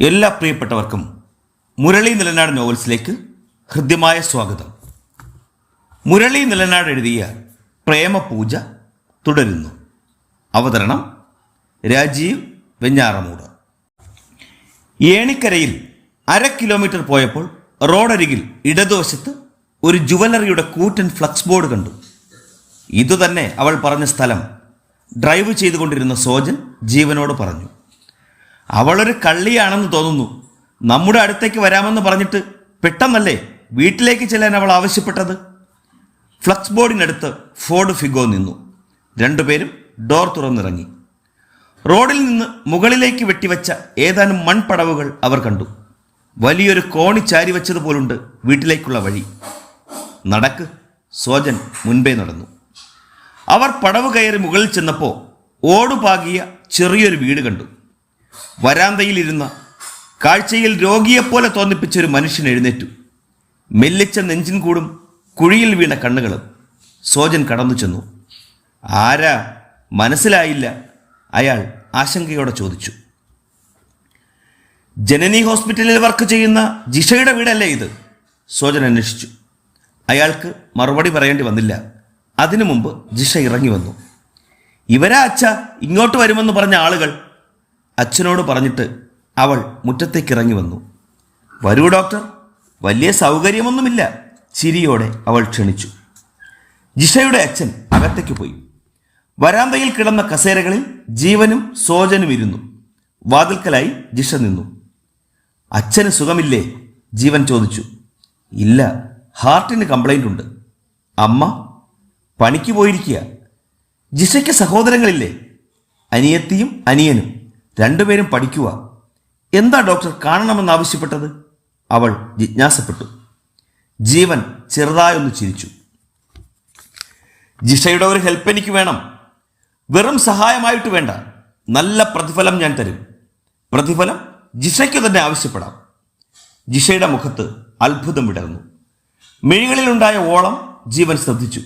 എല്ലാ പ്രിയപ്പെട്ടവർക്കും മുരളി നിലനാട് നോവൽസിലേക്ക് ഹൃദ്യമായ സ്വാഗതം. മുരളി നിലനാട് എഴുതിയ പ്രേമപൂജ തുടരുന്നു. അവതരണം രാജീവ് വെഞ്ഞാറമൂട്. ഏണിക്കരയിൽ അര കിലോമീറ്റർ പോയപ്പോൾ റോഡരികിൽ ഇടതുവശത്ത് ഒരു ജുവലറിയുടെ കൂറ്റൻ ഫ്ലക്സ് ബോർഡ് കണ്ടു. ഇതുതന്നെ അവൾ പറഞ്ഞ സ്ഥലം ഡ്രൈവ് ചെയ്തുകൊണ്ടിരുന്ന സോജൻ ജീവനോട് പറഞ്ഞു. അവളൊരു കള്ളിയാണെന്ന് തോന്നുന്നു. നമ്മുടെ അടുത്തേക്ക് വരാമെന്ന് പറഞ്ഞിട്ട് പെട്ടെന്നല്ലേ വീട്ടിലേക്ക് ചെല്ലാൻ അവൾ ആവശ്യപ്പെട്ടത്? ഫ്ലക്സ് ബോർഡിനടുത്ത് ഫോർഡ് ഫിഗോ നിന്നു. രണ്ടുപേരും ഡോർ തുറന്നിറങ്ങി. റോഡിൽ നിന്ന് മുകളിലേക്ക് വെട്ടിവെച്ച ഏതാനും മൺപടവുകൾ അവർ കണ്ടു. വലിയൊരു കോണി ചാരി വെച്ചതുപോലുണ്ട് വീട്ടിലേക്കുള്ള വഴി. നടക്ക് സോജൻ മുൻപേ നടന്നു. അവർ പടവ് കയറി മുകളിൽ ചെന്നപ്പോൾ ഓടുപാകിയ ചെറിയൊരു വീട് കണ്ടു. വരാന്തയിലിരുന്ന കാഴ്ചയിൽ രോഗിയെപ്പോലെ തോന്നിപ്പിച്ചൊരു മനുഷ്യൻ എഴുന്നേറ്റു. മെല്ലിച്ച നെഞ്ചിൻ കൂടും കുഴിയിൽ വീണ കണ്ണുകളും സോജൻ കടന്നു ചെന്നു. ആരാ? മനസ്സിലായില്ല. അയാൾ ആശങ്കയോടെ ചോദിച്ചു. ജനനി ഹോസ്പിറ്റലിൽ വർക്ക് ചെയ്യുന്ന ജിഷയുടെ വീടല്ലേ ഇത്? സോജൻ അന്വേഷിച്ചു. അയാൾക്ക് മറുപടി പറയേണ്ടി വന്നില്ല. അതിനു മുമ്പ് ജിഷ ഇറങ്ങി വന്നു. ഇവരാ അച്ഛ ഇങ്ങോട്ട് വരുമെന്ന് പറഞ്ഞ ആളുകൾ. അച്ഛനോട് പറഞ്ഞിട്ട് അവൾ മുറ്റത്തേക്ക് ഇറങ്ങി വന്നു. വരൂ ഡോക്ടർ. വലിയ സൗകര്യമൊന്നുമില്ല. ചിരിയോടെ അവൾ ക്ഷണിച്ചു. ജിഷയുടെ അച്ഛൻ അകത്തേക്ക് പോയി. വരാന്തയിൽ കിടന്ന കസേരകളിൽ ജീവനും സോജനും ഇരുന്നു. വാതിൽക്കലായി ജിഷ നിന്നു. അച്ഛന് സുഖമില്ലേ? ജീവൻ ചോദിച്ചു. ഇല്ല ഹാർട്ടിന് കംപ്ലൈന്റ് ഉണ്ട്. അമ്മ പണിക്ക് പോയിരിക്കുക. ജിഷയ്ക്ക് സഹോദരങ്ങളില്ലേ? അനിയത്തിയും അനിയനും. രണ്ടുപേരും പഠിക്കുക. എന്താ ഡോക്ടർ കാണണമെന്ന് ആവശ്യപ്പെട്ടത്? അവൾ ജിജ്ഞാസപ്പെട്ടു. ജീവൻ ചെറുതായൊന്ന് ചിരിച്ചു. ജിഷയുടെ ഒരു ഹെൽപ്പ് എനിക്ക് വേണം. വെറും സഹായമായിട്ട് വേണ്ട. നല്ല പ്രതിഫലം ഞാൻ തരും. പ്രതിഫലം ജിഷയ്ക്ക് തന്നെ ആവശ്യപ്പെടാം. ജിഷയുടെ മുഖത്ത് അത്ഭുതം വിടർന്നു. മിഴികളിലുണ്ടായ ഓളം ജീവൻ ശ്രദ്ധിച്ചു.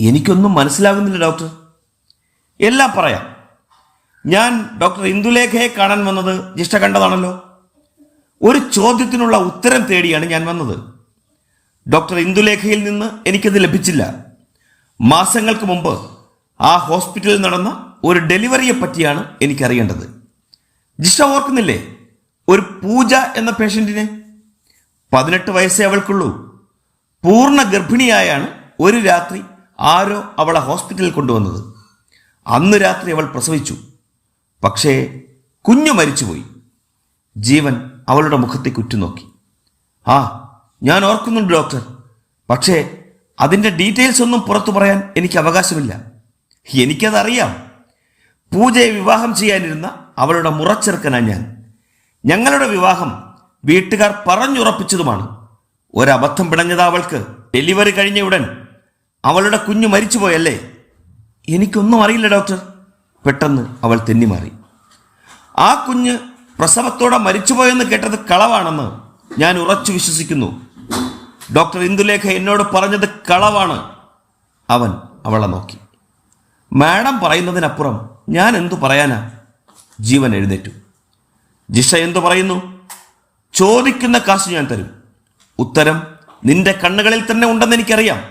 എനിക്കൊന്നും മനസ്സിലാകുന്നില്ല ഡോക്ടർ. എല്ലാം പറയാം. ഞാൻ ഡോക്ടർ ഇന്ദുലേഖയെ കാണാൻ വന്നത് ജിഷ്ട കണ്ടതാണല്ലോ ഒരു ചോദ്യത്തിനുള്ള ഉത്തരം തേടിയാണ് ഞാൻ വന്നത്. ഡോക്ടർ ഇന്ദുലേഖയിൽ നിന്ന് എനിക്കത് ലഭിച്ചില്ല. മാസങ്ങൾക്ക് മുമ്പ് ആ ഹോസ്പിറ്റലിൽ നടന്ന ഒരു ഡെലിവറിയെ പറ്റിയാണ് എനിക്കറിയേണ്ടത്. ജിഷ ഓർക്കുന്നില്ലേ? ഒരു പൂജ എന്ന പേഷ്യന്റിനെ പതിനെട്ട് വയസ്സേ അവൾക്കുള്ളൂ. പൂർണ ഗർഭിണിയായാണ് ഒരു രാത്രി ആരോ അവളെ ഹോസ്പിറ്റലിൽ കൊണ്ടുവന്നത്. അന്ന് രാത്രി അവൾ പ്രസവിച്ചു. പക്ഷേ കുഞ്ഞു മരിച്ചുപോയി. ജീവൻ അവളുടെ മുഖത്തേക്ക് ഉറ്റുനോക്കി ആ ഞാൻ ഓർക്കുന്നുണ്ട് ഡോക്ടർ. പക്ഷേ അതിന്റെ ഡീറ്റെയിൽസ് ഒന്നും പുറത്തു പറയാൻ എനിക്ക് അവകാശമില്ല. എനിക്കതറിയാം. പൂജയെ വിവാഹം ചെയ്യാനിരുന്ന അവളുടെ മുറച്ചെറുക്കനാ ഞാൻ. ഞങ്ങളുടെ വിവാഹം വീട്ടുകാർ പറഞ്ഞുറപ്പിച്ചതുമാണ്. ഒരബദ്ധം പിടഞ്ഞത് അവൾക്ക്. ഡെലിവറി കഴിഞ്ഞ ഉടൻ അവളുടെ കുഞ്ഞു മരിച്ചുപോയല്ലേ? എനിക്കൊന്നും അറിയില്ല ഡോക്ടർ. പെട്ടെന്ന് അവൾ തെന്നിമാറി. ആ കുഞ്ഞ് പ്രസവത്തോടെ മരിച്ചുപോയെന്ന് കേട്ടത് കളവാണെന്ന് ഞാൻ ഉറച്ചു വിശ്വസിക്കുന്നു. ഡോക്ടർ ഇന്ദുലേഖ എന്നോട് പറഞ്ഞത് കളവാണ്. അവൻ അവളെ നോക്കി. മാഡം പറയുന്നതിനപ്പുറം ഞാൻ എന്തു പറയാനാ? ജീവൻ എഴുന്നേറ്റു. ജിഷ എന്തു പറയുന്നു? ചോദിക്കുന്ന കാശ് ഞാൻ തരും. ഉത്തരം നിന്റെ കണ്ണുകളിൽ തന്നെ ഉണ്ടെന്ന് എനിക്കറിയാം.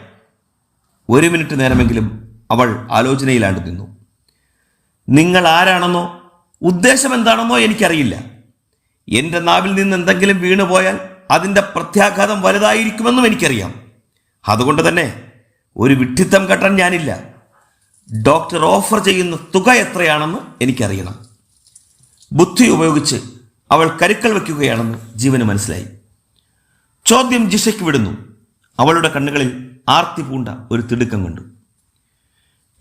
ഒരു മിനിറ്റ് നേരമെങ്കിലും അവൾ ആലോചനയിലാണ്ട് നിന്നു. നിങ്ങൾ ആരാണെന്നോ ഉദ്ദേശം എന്താണെന്നോ എനിക്കറിയില്ല. എന്റെ നാവിൽ നിന്ന് എന്തെങ്കിലും വീണുപോയാൽ അതിന്റെ പ്രത്യാഘാതം വലുതായിരിക്കുമെന്നും എനിക്കറിയാം. അതുകൊണ്ട് തന്നെ ഒരു വിഡ്ഢിത്തം കെട്ടാൻ ഞാനില്ല. ഡോക്ടർ ഓഫർ ചെയ്യുന്ന തുക എത്രയാണെന്ന് എനിക്കറിയണം. ബുദ്ധി ഉപയോഗിച്ച് അവൾ കരുക്കൾ വയ്ക്കുകയാണെന്ന് ജീവന് മനസ്സിലായി. ചോദ്യം ജിഷയ്ക്ക് വിടുന്നു. അവളുടെ കണ്ണുകളിൽ ആർത്തി പൂണ്ട ഒരു തിടുക്കം കണ്ടു.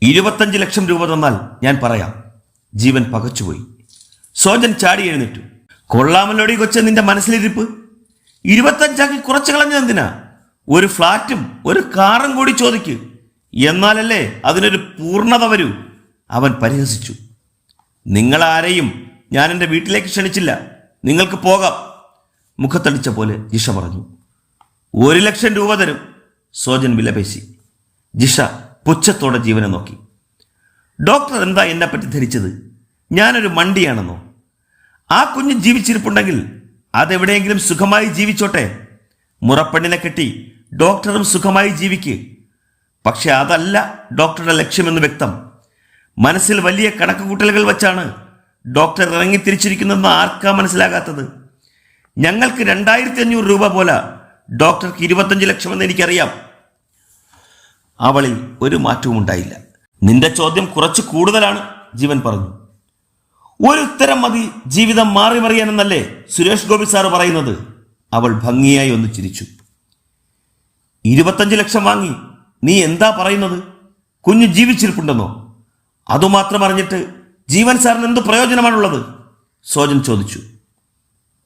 ഇരുപത്തഞ്ച് ലക്ഷം രൂപ തന്നാൽ ഞാൻ പറയാം. ജീവൻ പകച്ചുപോയി. സോജൻ ചാടി എഴുന്നേറ്റു. കൊള്ളാമല്ലോടി കൊച്ച നിന്റെ മനസ്സിലിരിപ്പ്? ഇരുപത്തഞ്ചാക്കി കുറച്ച് കളഞ്ഞതെന്തിനാ ഒരു ഫ്ലാറ്റും ഒരു കാറും കൂടി ചോദിക്ക്. എന്നാലല്ലേ അതിനൊരു പൂർണത വരൂ. അവൻ പരിഹസിച്ചു. നിങ്ങളാരെയും ഞാൻ എന്റെ വീട്ടിലേക്ക് ക്ഷണിച്ചില്ല. നിങ്ങൾക്ക് പോകാം. മുഖത്തടിച്ച പോലെ ജിഷ പറഞ്ഞു. ഒരു ലക്ഷം രൂപ തരും. സോജൻ വിലപേശി. ജിഷ പുച്ഛത്തോടെ ജീവനെ നോക്കി. ഡോക്ടർ എന്താ എന്നെപ്പറ്റി ധരിച്ചത്? ഞാനൊരു മണ്ടിയാണെന്നോ? ആ കുഞ്ഞ് ജീവിച്ചിരിപ്പുണ്ടെങ്കിൽ അതെവിടെയെങ്കിലും സുഖമായി ജീവിച്ചോട്ടെ. മുറപ്പെണ്ണിനെ കെട്ടി ഡോക്ടറും സുഖമായി ജീവിക്ക്. പക്ഷെ അതല്ല ഡോക്ടറുടെ ലക്ഷ്യമെന്ന് വ്യക്തം. മനസ്സിൽ വലിയ കണക്കുകൂട്ടലുകൾ വച്ചാണ് ഡോക്ടർ ഇറങ്ങി തിരിച്ചിരിക്കുന്നതെന്ന് ആർക്കാ മനസ്സിലാകാത്തത്? ഞങ്ങൾക്ക് രണ്ടായിരത്തി അഞ്ഞൂറ് രൂപ പോലെ ഡോക്ടർക്ക് ഇരുപത്തഞ്ച് ലക്ഷമെന്ന് എനിക്കറിയാം. അവളിൽ ഒരു മാറ്റവും ഉണ്ടായില്ല. നിന്റെ ചോദ്യം കുറച്ച് കൂടുതലാണ് ജീവൻ പറഞ്ഞു. ഒരു ഉത്തരം മതി ജീവിതം മാറി മറിയാനെന്നല്ലേ സുരേഷ് ഗോപി സാറ് പറയുന്നത്. അവൾ ഭംഗിയായി ഒന്ന് ചിരിച്ചു. ഇരുപത്തഞ്ച് ലക്ഷം വാങ്ങി. നീ എന്താ പറയുന്നത്? കുഞ്ഞു ജീവിച്ചിരിപ്പുണ്ടെന്നോ? അതുമാത്രം അറിഞ്ഞിട്ട് ജീവൻ സാറിന് എന്ത് പ്രയോജനമാണുള്ളത്? സോജൻ ചോദിച്ചു.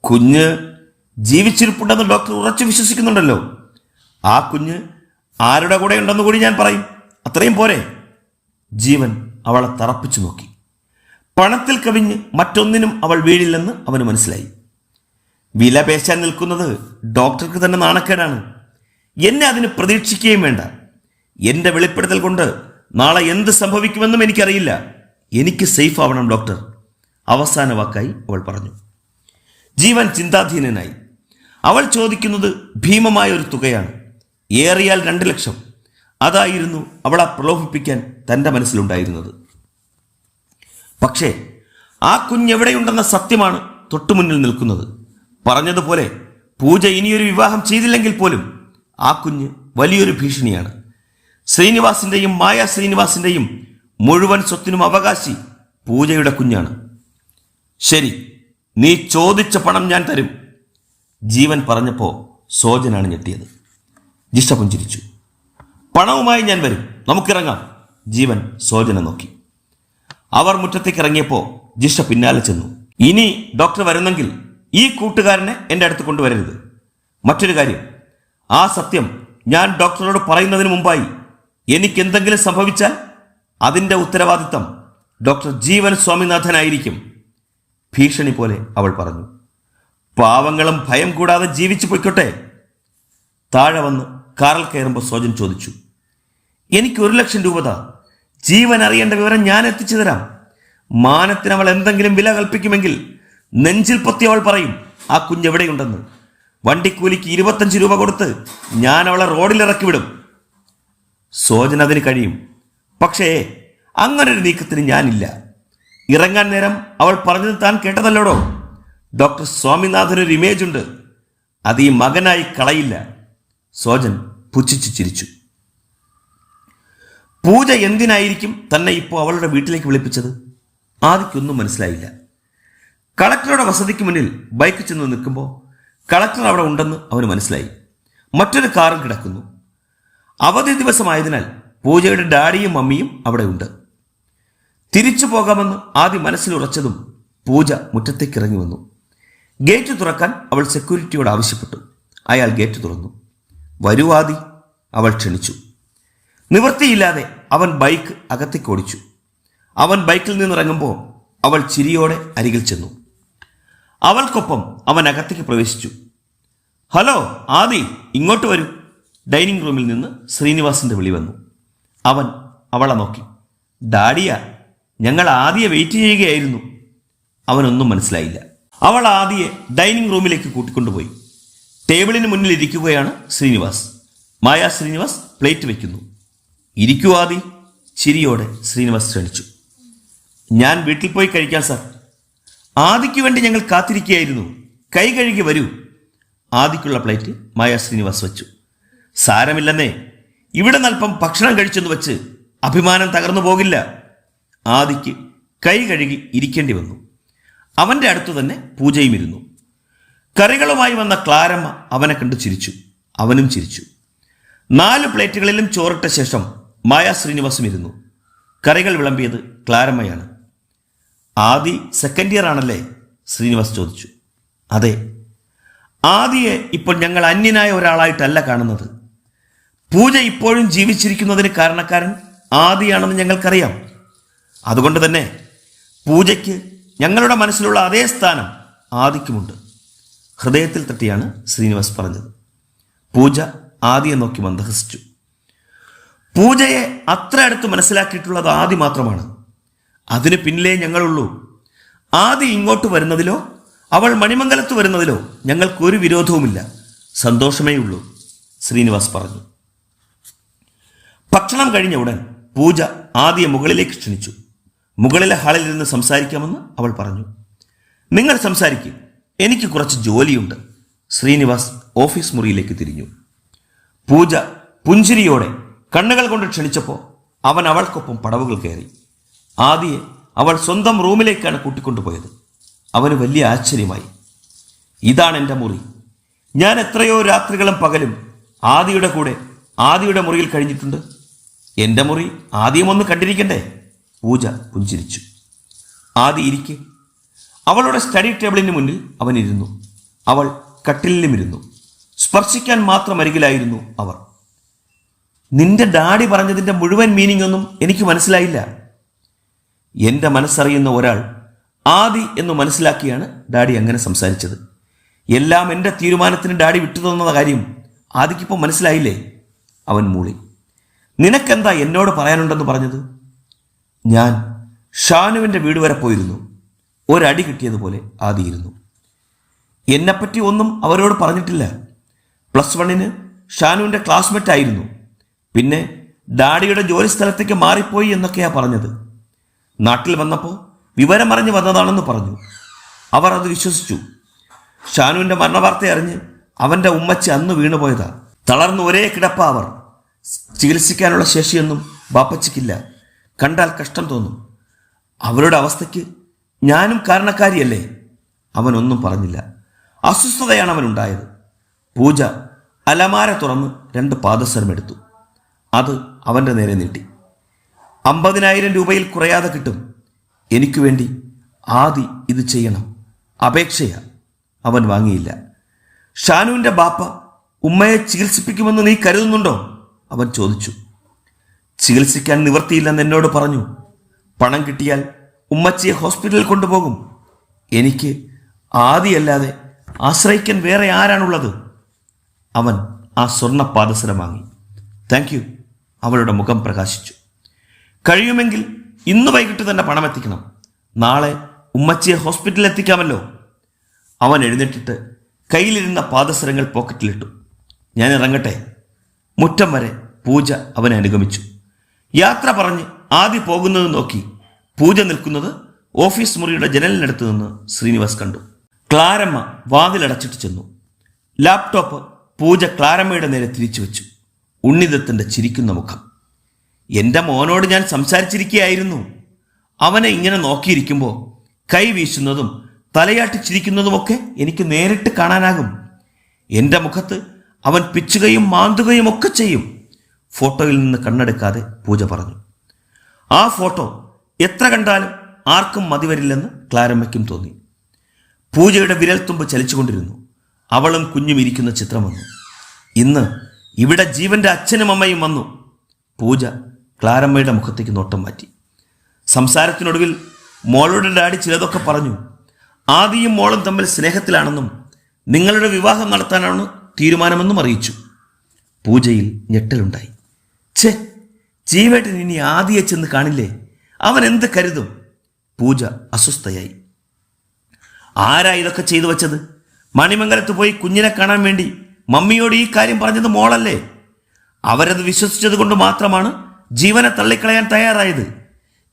കുഞ്ഞ് ജീവിച്ചിരിപ്പുണ്ടെന്ന് ഡോക്ടർ ഉറച്ചു വിശ്വസിക്കുന്നുണ്ടല്ലോ. ആ കുഞ്ഞ് ആരുടെ കൂടെ ഉണ്ടെന്ന് കൂടി ഞാൻ പറയും. അത്രയും പോരെ. ജീവൻ അവളെ തറപ്പിച്ചു നോക്കി. പണത്തിൽ കവിഞ്ഞ് മറ്റൊന്നിനും അവൾ വീഴില്ലെന്ന് അവന് മനസ്സിലായി. വില പേശാൻ നിൽക്കുന്നത് ഡോക്ടർക്ക് തന്നെ നാണക്കേടാണ്. എന്നെ അതിന് പ്രതീക്ഷിക്കുകയും വേണ്ട. എന്റെ വെളിപ്പെടുത്തൽ കൊണ്ട് നാളെ എന്ത് സംഭവിക്കുമെന്നും എനിക്കറിയില്ല. എനിക്ക് സേഫ് ആവണം ഡോക്ടർ. അവസാന വാക്കായി അവൾ പറഞ്ഞു. ജീവൻ ചിന്താധീനനായി. അവൾ ചോദിക്കുന്നത് ഭീമമായ ഒരു തുകയാണ്. ഏറിയാൽ രണ്ട് ലക്ഷം. അതായിരുന്നു അവളെ പ്രലോഭിപ്പിക്കാൻ തന്റെ മനസ്സിലുണ്ടായിരുന്നത്. പക്ഷേ ആ കുഞ്ഞെവിടെയുണ്ടെന്ന സത്യമാണ് തൊട്ടുമുന്നിൽ നിൽക്കുന്നത്. പറഞ്ഞതുപോലെ പൂജ ഇനിയൊരു വിവാഹം ചെയ്തില്ലെങ്കിൽ പോലും ആ കുഞ്ഞ് വലിയൊരു ഭീഷണിയാണ്. ശ്രീനിവാസിന്റെയും മായ ശ്രീനിവാസിന്റെയും മുഴുവൻ സ്വത്തിനും അവകാശി പൂജയുടെ കുഞ്ഞാണ്. ശരി നീ ചോദിച്ച പണം ഞാൻ തരും. ജീവൻ പറഞ്ഞപ്പോൾ സോജനാണ് ഞെട്ടിയത്. ജിഷ പുഞ്ചിരിച്ചു പണവുമായി ഞാൻ വരും. നമുക്കിറങ്ങാം. ജീവൻ സോജനെ നോക്കി. അവർ മുറ്റത്തേക്ക് ഇറങ്ങിയപ്പോൾ ജിഷ പിന്നാലെ ചെന്നു. ഇനി ഡോക്ടർ വരുന്നെങ്കിൽ ഈ കൂട്ടുകാരനെ എന്റെ അടുത്ത് കൊണ്ടുവരരുത്. മറ്റൊരു കാര്യം. ആ സത്യം ഞാൻ ഡോക്ടറോട് പറയുന്നതിന് മുമ്പായി എനിക്ക് എന്തെങ്കിലും സംഭവിച്ചാൽ അതിന്റെ ഉത്തരവാദിത്തം ഡോക്ടർ ജീവൻ സ്വാമിനാഥനായിരിക്കും. ഭീഷണി പോലെ അവൾ പറഞ്ഞു. പാവങ്ങളും ഭയം കൂടാതെ ജീവിച്ചു പൊയ്ക്കോട്ടെ. താഴെ വന്ന് കാറിൽ കയറുമ്പോൾ സോജൻ ചോദിച്ചു എനിക്ക് ഒരു ലക്ഷം രൂപ താ. ജീവൻ അറിയേണ്ട വിവരം ഞാൻ എത്തിച്ചു തരാം. മാനത്തിന് അവൾ എന്തെങ്കിലും വില കൽപ്പിക്കുമെങ്കിൽ നെഞ്ചിൽ പൊത്തി അവൾ പറയും ആ കുഞ്ഞ് എവിടെയുണ്ടെന്ന്. വണ്ടിക്കൂലിക്ക് ഇരുപത്തഞ്ച് രൂപ കൊടുത്ത് ഞാൻ അവളെ റോഡിൽ ഇറക്കി വിടും. സോജൻ അതിന് കഴിയും. പക്ഷേ അങ്ങനൊരു നീക്കത്തിന് ഞാനില്ല. ഇറങ്ങാൻ നേരം അവൾ പറഞ്ഞത് താൻ കേട്ടതല്ലോടോ? ഡോക്ടർ സ്വാമിനാഥനൊരു ഇമേജ് ഉണ്ട്. അത് ഈ മകനായി കളയില്ല. സോജൻ പുച്ഛിച്ചു ചിരിച്ചു. പൂജ എന്തിനായിരിക്കും തന്നെ ഇപ്പോൾ അവളുടെ വീട്ടിലേക്ക് വിളിപ്പിച്ചത്? ആദിക്കൊന്നും മനസ്സിലായില്ല. കളക്ടറുടെ വസതിക്ക് മുന്നിൽ ബൈക്ക് ചെന്ന് നിൽക്കുമ്പോൾ കളക്ടർ അവിടെ ഉണ്ടെന്ന് അവന് മനസ്സിലായി. മറ്റൊരു കാറും കിടക്കുന്നു. അവധി ദിവസമായതിനാൽ പൂജയുടെ ഡാഡിയും മമ്മിയും അവിടെ ഉണ്ട്. തിരിച്ചു പോകാമെന്ന് ആദ്യം മനസ്സിൽ ഉറച്ചതും പൂജ മുറ്റത്തേക്ക് ഇറങ്ങി വന്നു. ഗേറ്റ് തുറക്കാൻ അവൾ സെക്യൂരിറ്റിയോട് ആവശ്യപ്പെട്ടു. അയാൾ ഗേറ്റ് തുറന്നു. വരൂ ആദി അവൾ ക്ഷണിച്ചു. നിവൃത്തിയില്ലാതെ അവൻ ബൈക്ക് അകത്തേക്ക് ഓടിച്ചു അവൻ ബൈക്കിൽ നിന്നിറങ്ങുമ്പോൾ അവൾ ചിരിയോടെ അരികിൽ ചെന്നു. അവൾക്കൊപ്പം അവൻ അകത്തേക്ക് പ്രവേശിച്ചു. ഹലോ ആദി ഇങ്ങോട്ട് വരൂ. ഡൈനിങ് റൂമിൽ നിന്ന് ശ്രീനിവാസിന്റെ വിളി വന്നു. അവൻ അവളെ നോക്കി. ഡാഡിയ ഞങ്ങൾ ആദിയെ വെയിറ്റ് ചെയ്യുകയായിരുന്നു. അവനൊന്നും മനസ്സിലായില്ല. അവൾ ആദിയെ ഡൈനിങ് റൂമിലേക്ക് കൂട്ടിക്കൊണ്ടുപോയി. ടേബിളിന് മുന്നിൽ ഇരിക്കുകയാണ് ശ്രീനിവാസ്. മായ ശ്രീനിവാസ് പ്ലേറ്റ് വയ്ക്കുന്നു ഇരിക്കുവാതി ചിരിയോടെ ശ്രീനിവാസ് ക്ഷണിച്ചു. ഞാൻ വീട്ടിൽ പോയി കഴിക്കാം സാർ. ആദിക്ക് വേണ്ടി ഞങ്ങൾ കാത്തിരിക്കുകയായിരുന്നു. കൈ കഴുകി വരൂ. ആദിക്കുള്ള പ്ലേറ്റ് മായ ശ്രീനിവാസ് വെച്ചു. സാരമില്ലെന്നേ. ഇവിടെ നൽപ്പം ഭക്ഷണം കഴിച്ചെന്ന് വെച്ച് അഭിമാനം തകർന്നു പോകില്ല. ആദിക്ക് കൈ കഴുകി ഇരിക്കേണ്ടി വന്നു. അവന്റെ അടുത്തു തന്നെ പൂജയും ഇരുന്നു. കറികളുമായി വന്ന ക്ലാരമ്മ അവനെ കണ്ട് ചിരിച്ചു. അവനും ചിരിച്ചു. നാല് പ്ലേറ്റുകളിലും ചോറിട്ട ശേഷം മായ ശ്രീനിവാസും ഇരുന്നു. കറികൾ വിളമ്പിയത് ക്ലാരമ്മയാണ്. ആദി സെക്കൻഡ് ഇയർ ആണല്ലേ? ശ്രീനിവാസ് ചോദിച്ചു. അതെ. ആദിയെ ഇപ്പോൾ ഞങ്ങൾ അന്യനായ ഒരാളായിട്ടല്ല കാണുന്നത്. പൂജ ഇപ്പോഴും ജീവിച്ചിരിക്കുന്നതിന് കാരണക്കാരൻ ആദിയാണെന്ന് ഞങ്ങൾക്കറിയാം. അതുകൊണ്ട് തന്നെ പൂജയ്ക്ക് ഞങ്ങളുടെ മനസ്സിലുള്ള അതേ സ്ഥാനം ആദിക്കുമുണ്ട്. ഹൃദയത്തിൽ തട്ടിയാണ് ശ്രീനിവാസ് പറഞ്ഞത്. പൂജ ആദിയെ നോക്കി മന്ദഹസിച്ചു. പൂജയെ അത്ര അടുത്ത് മനസ്സിലാക്കിയിട്ടുള്ളത് ആദി മാത്രമാണ്. അതിന് പിന്നിലേ ഞങ്ങളുള്ളൂ. ആദി ഇങ്ങോട്ട് വരുന്നതിലോ അവൾ മണിമംഗലത്ത് വരുന്നതിലോ ഞങ്ങൾക്ക് ഒരു വിരോധവുമില്ല. സന്തോഷമേ ഉള്ളൂ ശ്രീനിവാസ് പറഞ്ഞു. ഭക്ഷണം കഴിഞ്ഞ ഉടൻ പൂജ ആദ്യ മുകളിലേക്ക് ക്ഷണിച്ചു. മുകളിലെ ഹാളിൽ നിന്ന് സംസാരിക്കാമെന്ന് അവൾ പറഞ്ഞു. നിങ്ങൾ സംസാരിക്കും. എനിക്ക് കുറച്ച് ജോലിയുണ്ട്. ശ്രീനിവാസ് ഓഫീസ് മുറിയിലേക്ക് തിരിഞ്ഞു. പൂജ പുഞ്ചിരിയോടെ കണ്ണുകൾ കൊണ്ട് ക്ഷണിച്ചപ്പോൾ അവൻ അവൾക്കൊപ്പം പടവുകൾ കയറി. ആദിയെ അവൾ സ്വന്തം റൂമിലേക്കാണ് കൂട്ടിക്കൊണ്ടുപോയത്. അവന് വലിയ ആശ്ചര്യമായി. ഇതാണ് എന്റെ മുറി. ഞാൻ എത്രയോ രാത്രികളും പകലും ആദിയുടെ കൂടെ ആദിയുടെ മുറിയിൽ കഴിഞ്ഞിട്ടുണ്ട്. എന്റെ മുറി ആദ്യം ഒന്ന് കണ്ടിരിക്കണ്ടേ? പൂജ പുഞ്ചിരിച്ചു. ആദി ഇരിക്കെ അവളുടെ സ്റ്റഡി ടേബിളിന് മുന്നിൽ അവൻ ഇരുന്നു. അവൾ കട്ടിലിലും ഇരുന്നു. സ്പർശിക്കാൻ മാത്രം അരികിലായിരുന്നു അവർ. നിന്റെ ഡാഡി പറഞ്ഞതിന്റെ മുഴുവൻ മീനിങ് ഒന്നും എനിക്ക് മനസ്സിലായില്ല. എന്റെ മനസ്സറിയുന്ന ഒരാൾ ആദി എന്ന് മനസ്സിലാക്കിയാണ് ഡാഡി അങ്ങനെ സംസാരിച്ചത്. എല്ലാം എന്റെ തീരുമാനത്തിന് ഡാഡി വിട്ടു തന്ന കാര്യം ആദിക്കിപ്പോൾ മനസ്സിലായില്ലേ? അവൻ മൂളി. നിനക്കെന്താ എന്നോട് പറയാനുണ്ടെന്ന് പറഞ്ഞത്? ഞാൻ ഷാനുവിന്റെ വീട് വരെ പോയിരുന്നു. ഒരടി കിട്ടിയതുപോലെ ആദിയിരുന്നു. എന്നെപ്പറ്റി ഒന്നും അവരോട് പറഞ്ഞിട്ടില്ല. പ്ലസ് വണ്ണിന് ഷാനുവിന്റെ ക്ലാസ്മേറ്റ് ആയിരുന്നു. പിന്നെ ഡാഡിയുടെ ജോലി സ്ഥലത്തേക്ക് മാറിപ്പോയി എന്നൊക്കെയാ പറഞ്ഞത്. നാട്ടിൽ വന്നപ്പോൾ വിവരമറിഞ്ഞ് വന്നതാണെന്ന് പറഞ്ഞു. അവർ അത് വിശ്വസിച്ചു. ഷാനുവിന്റെ മരണവാർത്ത അറിഞ്ഞ് അവന്റെ ഉമ്മച്ചി അന്ന് വീണുപോയതാ തളർന്ന് ഒരേ കിടപ്പ അവർ. ചികിത്സിക്കാനുള്ള ശേഷിയൊന്നും ബാപ്പച്ചിക്കില്ല. കണ്ടാൽ കഷ്ടം തോന്നും. അവരുടെ അവസ്ഥയ്ക്ക് ഞാനും കാരണക്കാരിയല്ലേ? അവനൊന്നും പറഞ്ഞില്ല. അസ്വസ്ഥതയാണ് അവനുണ്ടായത്. പൂജ അലമാര തുറന്ന് രണ്ട് പാദസരം എടുത്തു. അത് അവന്റെ നേരെ നീട്ടി. അമ്പതിനായിരം രൂപയിൽ കുറയാതെ കിട്ടും. എനിക്ക് വേണ്ടി ആദി ഇത് ചെയ്യണം. അപേക്ഷയ. അവൻ വാങ്ങിയില്ല. ഷാനുവിന്റെ ബാപ്പ ഉമ്മയെ ചികിത്സിപ്പിക്കുമെന്ന് നീ കരുതുന്നുണ്ടോ? അവൻ ചോദിച്ചു. ചികിത്സിക്കാൻ നിവർത്തിയില്ലെന്ന് എന്നോട് പറഞ്ഞു. പണം കിട്ടിയാൽ ഉമ്മച്ചിയെ ഹോസ്പിറ്റലിൽ കൊണ്ടുപോകും. എനിക്ക് ആദിയല്ലാതെ ആശ്രയിക്കാൻ വേറെ ആരാണുള്ളത്? അവൻ ആ സ്വർണ പാദസരം വാങ്ങി താങ്ക് യു അവളുടെ മുഖം പ്രകാശിച്ചു. കഴിയുമെങ്കിൽ ഇന്ന് വൈകിട്ട് തന്നെ പണം എത്തിക്കണം നാളെ ഉമ്മച്ചിയെ ഹോസ്പിറ്റലിൽ എത്തിക്കാമല്ലോ. അവൻ എഴുന്നേറ്റിട്ട് കയ്യിലിരുന്ന പാദസരങ്ങൾ പോക്കറ്റിലിട്ടു. ഞാൻ ഇറങ്ങട്ടെ. മുറ്റം വരെ പൂജ അവനെ അനുഗമിച്ചു. യാത്ര പറഞ്ഞ് ആദ്യ പോകുന്നത് നോക്കി. പൂജ നിൽക്കുന്നത് ഓഫീസ് മുറിയുടെ ജനലിനടുത്ത് നിന്ന് ശ്രീനിവാസ് കണ്ടു. ക്ലാരമ്മ വാതിലടച്ചിട്ട് ചെന്നു. ലാപ്ടോപ്പ് പൂജ ക്ലാരമ്മയുടെ നേരെ തിരിച്ചു വെച്ചു. ഉണ്ണിദത്തിന്റെ ചിരിക്കുന്ന മുഖം. എന്റെ മോനോട് ഞാൻ സംസാരിച്ചിരിക്കുകയായിരുന്നു. അവനെ ഇങ്ങനെ നോക്കിയിരിക്കുമ്പോൾ കൈ വീശുന്നതും തലയാട്ടി ചിരിക്കുന്നതുമൊക്കെ എനിക്ക് നേരിട്ട് കാണാനാകും. എന്റെ മുഖത്ത് അവൻ പിച്ചുകയും മാന്തുകയും ഒക്കെ ചെയ്യും ഫോട്ടോയിൽ നിന്ന് കണ്ണെടുക്കാതെ പൂജ പറഞ്ഞു. ആ ഫോട്ടോ എത്ര കണ്ടാലും ആർക്കും മതിവരില്ലെന്ന് ക്ലാരമ്മയ്ക്കും തോന്നി. പൂജയുടെ വിരൽത്തുമ്പ് ചലിച്ചുകൊണ്ടിരുന്നു. അവളും കുഞ്ഞും ഇരിക്കുന്ന ചിത്രം വന്നു. ഇന്ന് ഇവിടെ ജീവന്റെ അച്ഛനും അമ്മയും വന്നു. പൂജ ക്ലാരമ്മയുടെ മുഖത്തേക്ക് നോട്ടം മാറ്റി. സംസാരത്തിനൊടുവിൽ മോളുടെ ഡാഡി ചിലതൊക്കെ പറഞ്ഞു. ആദിയും മോളും തമ്മിൽ സ്നേഹത്തിലാണെന്നും നിങ്ങളുടെ വിവാഹം നടത്താനാണ് തീരുമാനമെന്നും അറിയിച്ചു. പൂജയിൽ ഞെട്ടലുണ്ടായി. ചേ ജീവേട്ടൻ ഇനി ആദിയെ ചെന്ന് കാണില്ലേ? അവൻ എന്ത് കരുതും? പൂജ അസ്വസ്ഥയായി. ആരാ ഇതൊക്കെ ചെയ്തു വച്ചത്? മണിമംഗലത്ത് പോയി കുഞ്ഞിനെ കാണാൻ വേണ്ടി മമ്മിയോട് ഈ കാര്യം പറഞ്ഞത് മോളല്ലേ? അവരത് വിശ്വസിച്ചത് കൊണ്ട് മാത്രമാണ് ജീവനെ തള്ളിക്കളയാൻ തയ്യാറായത്.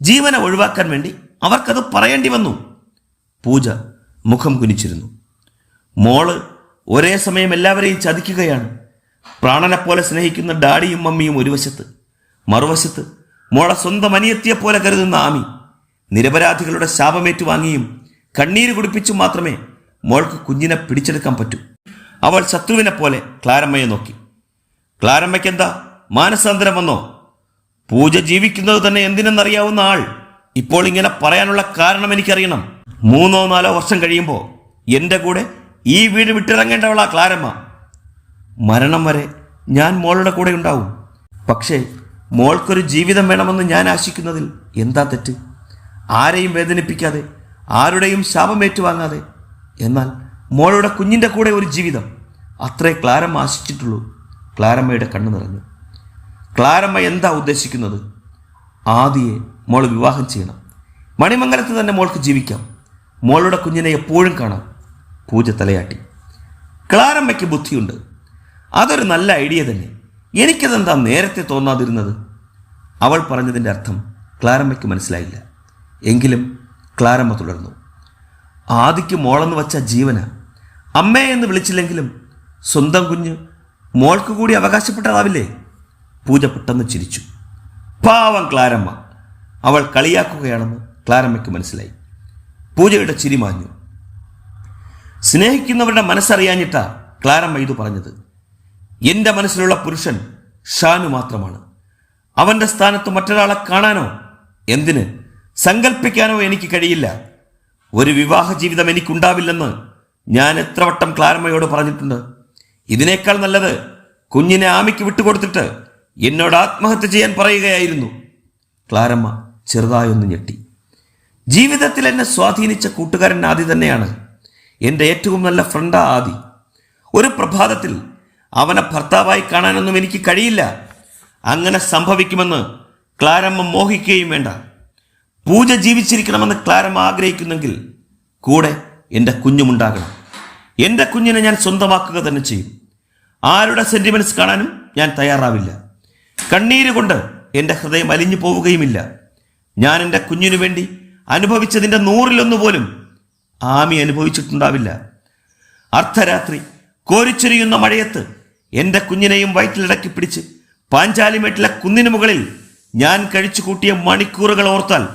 ജീവനെ ഒഴിവാക്കാൻ വേണ്ടി അവർക്കത് പറയേണ്ടി വന്നു. പൂജ മുഖം കുനിച്ചിരുന്നു. മോൾ ഒരേ സമയം എല്ലാവരെയും ചതിക്കുകയാണ്. പ്രാണനെപ്പോലെ സ്നേഹിക്കുന്ന ഡാഡിയും മമ്മിയും ഒരു വശത്ത് മറുവശത്ത് മോളെ സ്വന്തം അനിയത്തിയെ പോലെ കരുതുന്ന ആമി. നിരപരാധികളുടെ ശാപമേറ്റു വാങ്ങിയും കണ്ണീര് കുടിപ്പിച്ചും മാത്രമേ മോൾക്ക് കുഞ്ഞിനെ പിടിച്ചെടുക്കാൻ പറ്റൂ. അവൾ ശത്രുവിനെ പോലെ ക്ലാരമ്മയെ നോക്കി. ക്ലാരമ്മയ്ക്ക് എന്താ മാനസാന്തരം വന്നോ? പൂജ ജീവിക്കുന്നത് തന്നെ എന്തിനെന്നറിയാവുന്ന ആൾ ഇപ്പോൾ ഇങ്ങനെ പറയാനുള്ള കാരണം എനിക്കറിയണം. മൂന്നോ നാലോ വർഷം കഴിയുമ്പോൾ എന്റെ കൂടെ ഈ വീട് വിട്ടിറങ്ങേണ്ടവളാ ക്ലാരമ്മ. മരണം വരെ ഞാൻ മോളുടെ കൂടെ ഉണ്ടാവും. പക്ഷേ മോൾക്കൊരു ജീവിതം വേണമെന്ന് ഞാൻ ആശിക്കുന്നതിൽ എന്താ തെറ്റ്? ആരെയും വേദനിപ്പിക്കാതെ ആരുടെയും ശാപം ഏറ്റുവാങ്ങാതെ. എന്നാൽ മോളുടെ കുഞ്ഞിന്റെ കൂടെ ഒരു ജീവിതം. അത്രേ ക്ലാരമ്മ ആശിച്ചിട്ടുള്ളൂ. ക്ലാരമ്മയുടെ കണ്ണു നിറഞ്ഞു. ക്ലാരമ്മ എന്താ ഉദ്ദേശിക്കുന്നത്? ആദിയെ മോൾ വിവാഹം ചെയ്യണം. മണിമംഗലത്ത് തന്നെ മോൾക്ക് ജീവിക്കാം. മോളുടെ കുഞ്ഞിനെ എപ്പോഴും കാണാം. പൂജ തലയാട്ടി. ക്ലാരമ്മയ്ക്ക് ബുദ്ധിയുണ്ട്. അതൊരു നല്ല ഐഡിയ തന്നെ. എനിക്കതെന്താ നേരത്തെ തോന്നാതിരുന്നത്? അവൾ പറഞ്ഞതിന്റെ അർത്ഥം ക്ലാരമ്മയ്ക്ക് മനസ്സിലായില്ല. എങ്കിലും ക്ലാരമ്മ തുടർന്നു. ആദിക്ക് മോളെന്ന് വച്ച ജീവന അമ്മേ എന്ന് വിളിച്ചില്ലെങ്കിലും സ്വന്തം കുഞ്ഞ് മോൾക്ക് കൂടി അവകാശപ്പെട്ടതാവില്ലേ? പൂജ പെട്ടെന്ന് ചിരിച്ചു. പാവം ക്ലാരമ്മ. അവൾ കളിയാക്കുകയാണെന്ന് ക്ലാരമ്മയ്ക്ക് മനസ്സിലായി. പൂജയുടെ ചിരി മാഞ്ഞു. സ്നേഹിക്കുന്നവരുടെ മനസ്സറിയാഞ്ഞിട്ടാ ക്ലാരമ്മ ഇത് പറഞ്ഞത്. എന്റെ മനസ്സിലുള്ള പുരുഷൻ ഷാനു മാത്രമാണ്. അവന്റെ സ്ഥാനത്ത് മറ്റൊരാളെ കാണാനോ? എന്തിന്? സങ്കല്പിക്കാനോ എനിക്ക് കഴിയില്ല. ഒരു വിവാഹ ജീവിതം എനിക്കുണ്ടാവില്ലെന്ന് ഞാൻ എത്ര വട്ടം ക്ലാരമ്മയോട് പറഞ്ഞിട്ടുണ്ട്. ഇതിനേക്കാൾ നല്ലത് കുഞ്ഞിനെ ആമിക്ക് വിട്ടുകൊടുത്തിട്ട് എന്നോട് ആത്മഹത്യ ചെയ്യാൻ പറയുകയായിരുന്നു. ക്ലാരമ്മ ചെറുതായൊന്ന് ഞെട്ടി. ജീവിതത്തിൽ എന്നെ സ്വാധീനിച്ച കൂട്ടുകാരൻ ആദി തന്നെയാണ്. എന്റെ ഏറ്റവും നല്ല ഫ്രണ്ടാ ആദി. ഒരു പ്രഭാതത്തിൽ അവനെ ഭർത്താവായി കാണാനൊന്നും എനിക്ക് കഴിയില്ല. അങ്ങനെ സംഭവിക്കുമെന്ന് ക്ലാരമ്മ മോഹിക്കുകയും വേണ്ട. പൂജ ജീവിച്ചിരിക്കണമെന്ന് ക്ലാരമ്മ ആഗ്രഹിക്കുന്നെങ്കിൽ കൂടെ എന്റെ കുഞ്ഞുമുണ്ടാകണം. എന്റെ കുഞ്ഞിനെ ഞാൻ സ്വന്തമാക്കുക തന്നെ ചെയ്യും. ആരുടെ സെന്റിമെന്റ്സ് കാണാനും ഞാൻ തയ്യാറാവില്ല. കണ്ണീര് കൊണ്ട് എന്റെ ഹൃദയം അലിഞ്ഞു പോവുകയുമില്ല. ഞാൻ എന്റെ കുഞ്ഞിനു വേണ്ടി അനുഭവിച്ചതിന്റെ നൂറിലൊന്നു പോലും ആമി അനുഭവിച്ചിട്ടുണ്ടാവില്ല. അർദ്ധരാത്രി കോരിച്ചൊരിയുന്ന മഴയത്ത് എന്റെ കുഞ്ഞിനെയും വയറ്റിലിടക്കി പിടിച്ച് പാഞ്ചാലിമേട്ടിലെ കുന്നിനു മുകളിൽ ഞാൻ കഴിച്ചു കൂട്ടിയ മണിക്കൂറുകൾ ഓർത്താൽ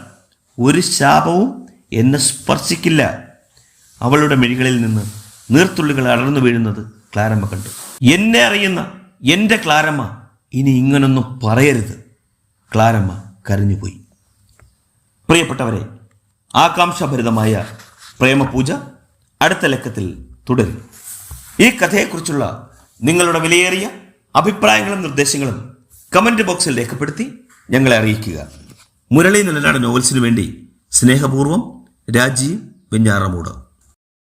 ഒരു ശാപവും എന്നെ സ്പർശിക്കില്ല. അവളുടെ മിഴികളിൽ നിന്ന് നീർത്തുള്ളികൾ അടർന്നു വീഴുന്നത് ക്ലാരമ്മ കണ്ടു. എന്നെ അറിയുന്ന എന്റെ ക്ലാരമ്മ ഇനി ഇങ്ങനൊന്നും പറയരുത്. ക്ലാരമ്മ കരഞ്ഞുപോയി. പ്രിയപ്പെട്ടവരെ ആകാംക്ഷാഭരിതമായ പ്രേമപൂജ അടുത്ത ലക്കത്തിൽ തുടരും. ഈ കഥയെക്കുറിച്ചുള്ള നിങ്ങളുടെ വിലയേറിയ അഭിപ്രായങ്ങളും നിർദ്ദേശങ്ങളും കമന്റ് ബോക്സിൽ രേഖപ്പെടുത്തി ഞങ്ങളെ അറിയിക്കുക. മുരളി നിലനാട് നോവൽസിനു വേണ്ടി സ്നേഹപൂർവം രാജീവ് വെഞ്ഞാറമൂട്.